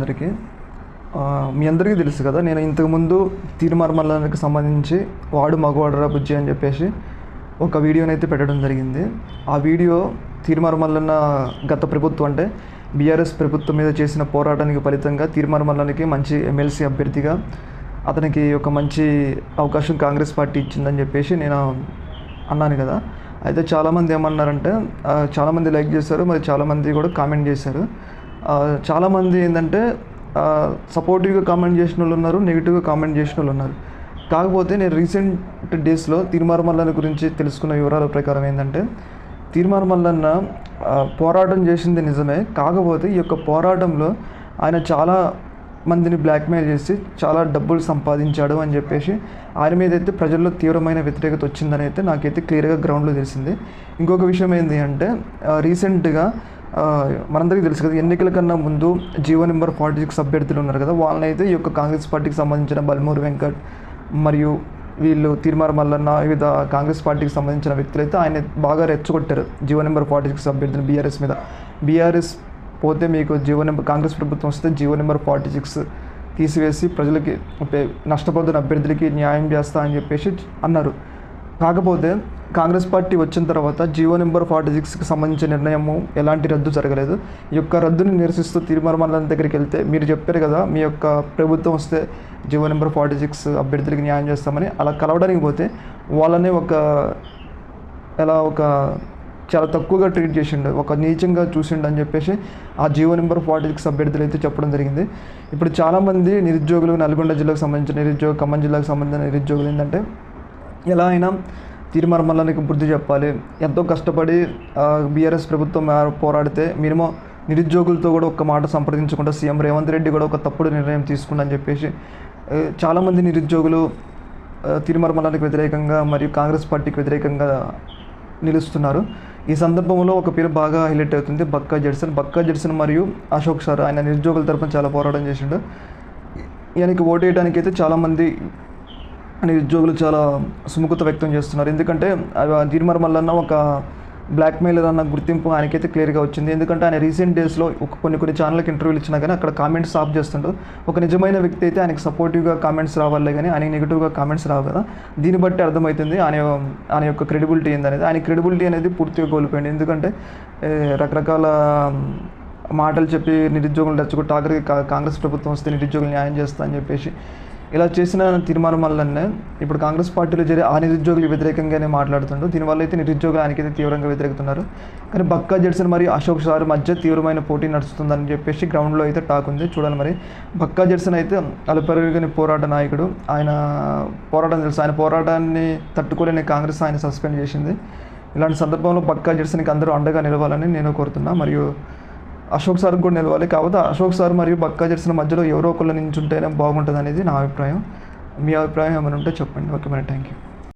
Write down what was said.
అందరికీ. మీ అందరికీ తెలుసు కదా నేను ఇంతకుముందు తీర్మార్మల్లానికి సంబంధించి వాడు మగవాడరా బుజ్జి అని చెప్పేసి ఒక వీడియోని అయితే పెట్టడం జరిగింది. ఆ వీడియో తీర్మార్మల్లన్న గత ప్రభుత్వం అంటే బీఆర్ఎస్ ప్రభుత్వం మీద చేసిన పోరాటానికి ఫలితంగా తీర్మార్మల్లానికి మంచి ఎమ్మెల్సీ అభ్యర్థిగా అతనికి ఒక మంచి అవకాశం కాంగ్రెస్ పార్టీ ఇచ్చిందని చెప్పేసి నేను అన్నాను కదా. అయితే చాలామంది ఏమన్నారంటే చాలామంది లైక్ చేశారు మరి చాలామంది కూడా కామెంట్ చేశారు. చాలామంది ఏంటంటే సపోర్టివ్గా కామెంట్ చేసిన వాళ్ళు ఉన్నారు నెగిటివ్గా కామెంట్ చేసిన వాళ్ళు ఉన్నారు. కాకపోతే నేను రీసెంట్ డేస్లో తీర్మార్ మల్లన్న గురించి తెలుసుకున్న వివరాల ప్రకారం ఏంటంటే తీర్మార్ మల్లన్న పోరాటం చేసింది నిజమే. కాకపోతే ఈ యొక్క పోరాటంలో ఆయన చాలా మందిని బ్లాక్మెయిల్ చేసి చాలా డబ్బులు సంపాదించాడు అని చెప్పేసి ఆయన మీద అయితే ప్రజల్లో తీవ్రమైన వ్యతిరేకత వచ్చిందని అయితే నాకైతే క్లియర్గా గ్రౌండ్లో తెలిసింది. ఇంకొక విషయం ఏంటి అంటే రీసెంట్గా మనందరికీ తెలుసు కదా ఎన్నికల కన్నా ముందు జీవో నెంబర్ ఫార్టీ సిక్స్ అభ్యర్థులు ఉన్నారు కదా వాళ్ళని అయితే ఈ యొక్క కాంగ్రెస్ పార్టీకి సంబంధించిన బలమూరి వెంకట్ మరియు వీళ్ళు తీర్మార్ మల్లన్న వివిధ కాంగ్రెస్ పార్టీకి సంబంధించిన వ్యక్తులు అయితే ఆయన బాగా రెచ్చగొట్టారు జీవో నెంబర్ ఫార్టీ సిక్స్ అభ్యర్థులు బీఆర్ఎస్ మీద. బీఆర్ఎస్ పోతే మీకు జీవో నెంబర్ కాంగ్రెస్ ప్రభుత్వం వస్తే జీవో నెంబర్ ఫార్టీ సిక్స్ తీసివేసి ప్రజలకి నష్టపోతున్న అభ్యర్థులకి న్యాయం చేస్తా అని చెప్పేసి అన్నారు. కాకపోతే కాంగ్రెస్ పార్టీ వచ్చిన తర్వాత జియో నెంబర్ ఫార్టీ సిక్స్కి సంబంధించిన నిర్ణయము ఎలాంటి రద్దు జరగలేదు. ఈ యొక్క రద్దుని నిరసిస్తూ తీర్మానాల దగ్గరికి వెళ్తే మీరు చెప్పారు కదా మీ యొక్క ప్రభుత్వం వస్తే జియో నెంబర్ ఫార్టీ సిక్స్ అభ్యర్థులకి న్యాయం చేస్తామని అలా కలవడానికి పోతే వాళ్ళనే ఒక ఎలా ఒక చాలా తక్కువగా ట్రీట్ చేసిండు ఒక నీచంగా చూసిండు అని చెప్పేసి ఆ జీవో నెంబర్ ఫార్టీ సిక్స్ అభ్యర్థులు అయితే చెప్పడం జరిగింది. ఇప్పుడు చాలామంది నిరుద్యోగులు నల్గొండ జిల్లాకు సంబంధించిన నిరుద్యోగ ఖమ్మం జిల్లాకు సంబంధించిన నిరుద్యోగులు ఏంటంటే ఎలా అయినా తీర్మార్మల్లానికి బుద్ధి చెప్పాలి. ఎంతో కష్టపడి బీఆర్ఎస్ ప్రభుత్వం పోరాడితే మినిమం నిరుద్యోగులతో కూడా ఒక మాట సంప్రదించకుండా సీఎం రేవంత్ రెడ్డి కూడా ఒక తప్పుడు నిర్ణయం తీసుకుందని చెప్పేసి చాలామంది నిరుద్యోగులు ఆ, వ్యతిరేకంగా మరియు కాంగ్రెస్ పార్టీకి వ్యతిరేకంగా నిలుస్తున్నారు. ఈ సందర్భంలో ఒక పేరు బాగా హైలైట్ అవుతుంది బక్కా జడ్సన్. బక్కా జడ్సన్ మరియు అశోక్ సార్ ఆయన నిరుద్యోగుల తరపున చాలా పోరాటం చేసిండు. ఈయనకి ఓటు వేయడానికి అయితే చాలామంది నిరుద్యోగులు చాలా సుముఖత వ్యక్తం చేస్తున్నారు. ఎందుకంటే తీర్మార్ మల్లన్న ఒక బ్లాక్మెయిలర్ అన్న గుర్తింపు ఆయనకైతే క్లియర్గా వచ్చింది. ఎందుకంటే ఆయన రీసెంట్ డేస్లో ఒక కొన్ని కొన్ని ఛానల్కి ఇంటర్వ్యూలు ఇచ్చినా కానీ అక్కడ కామెంట్స్ ఆఫ్ చేస్తుంటారు. ఒక నిజమైన వ్యక్తి అయితే ఆయనకి సపోర్టివ్గా కామెంట్స్ రావాలే కానీ ఆయన నెగిటివ్గా కామెంట్స్ రావు కదా. దీన్ని బట్టి అర్థమవుతుంది ఆయన ఆయన యొక్క క్రెడిబిలిటీ ఏందనేది. ఆయన క్రెడిబిలిటీ అనేది పూర్తిగా కోల్పోయింది. ఎందుకంటే రకరకాల మాటలు చెప్పి నిరుద్యోగులు రెచ్చగొట్టి ఆఖరికి కా- కాంగ్రెస్ ప్రభుత్వం వస్తే నిరుద్యోగులు న్యాయం చేస్తా అని చెప్పేసి ఇలా చేసిన తీర్మానం వల్లనే ఇప్పుడు కాంగ్రెస్ పార్టీలో జరిగే ఆ నిరుద్యోగులు వ్యతిరేకంగానే మాట్లాడుతుండ్రు. దీనివల్ల అయితే నిరుద్యోగులు ఆయనకైతే తీవ్రంగా వ్యతిరేకుతున్నారు. కానీ బక్కా జడ్సన్ మరియు అశోక్ సార్ మధ్య తీవ్రమైన పోటీ నడుస్తుందని చెప్పేసి గ్రౌండ్లో అయితే టాక్ ఉంది. చూడాలి మరి. బక్కా జడ్సన్ అయితే అలపెరగని పోరాట నాయకుడు. ఆయన పోరాటం తెలుసు. ఆయన పోరాటాన్ని తట్టుకోలేని కాంగ్రెస్ ఆయన సస్పెండ్ చేసింది. ఇలాంటి సందర్భంలో బక్కా జడ్సన్కి అందరూ అండగా నిలవాలని నేను కోరుతున్నా. మరియు అశోక్ సార్ కూడా నిలవాలి. కాకపోతే అశోక్ సార్ మరియు బక్కా జడ్సన్ మధ్యలో ఎవరో ఒకళ్ళు నించుంటేనే బాగుంటుంది అనేది నా అభిప్రాయం. మీ అభిప్రాయం ఏమైనా ఉంటే చెప్పండి. ఓకే మరి థ్యాంక్ యూ